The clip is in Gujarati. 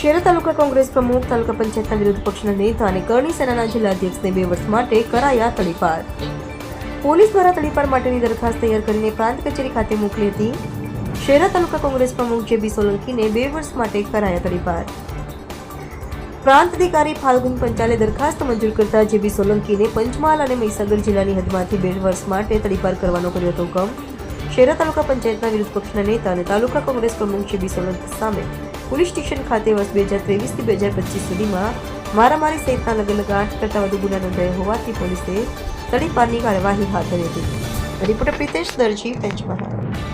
શહેરા તાલુકા કોંગ્રેસ પ્રમુખ તાલુકા પંચાયતના વિરોધ પક્ષના નેતા અને કરણી સેનાના જિલ્લા અધ્યક્ષને બે વર્ષ માટે કરાયા તડીપાર. પોલીસ દ્વારા તડીપાર માટેની દરખાસ્ત તૈયાર કરીને પ્રાંત કચેરી ખાતે મોકલી હતી. શેરા તાલુકા કોંગ્રેસ પ્રમુખ જેબી સોલંકીને બે વર્ષ માટે કરાયા તડીપાર. પ્રાંત અધિકારી ફાલ્ગુન પંચાલે દરખાસ્ત મંજૂર કરતા જેબી સોલંકીને પંચમહાલ અને મહીસાગર જિલ્લાની હદમાંથી બે વર્ષ માટે તડીપાર કરવાનો કર્યો હતો હુકમ. શેરા તાલુકા પંચાયતના વિરોધ પક્ષના નેતા અને તાલુકા કોંગ્રેસ પ્રમુખ જેબી સોલંકી સામે પોલીસ સ્ટેશન ખાતે વર્ષ બે હજાર ત્રેવીસથી બે હજાર પચીસ સુધીમાં મારામારી સહિતના લગે લગ આઠ કરતાં વધુ ગુના નોંધાયા હોવાથી પોલીસે તડીપારની કાર્યવાહી હાથ ધરી હતી. રિપોર્ટર પ્રિતેશ દરજી, પંચમહાલ.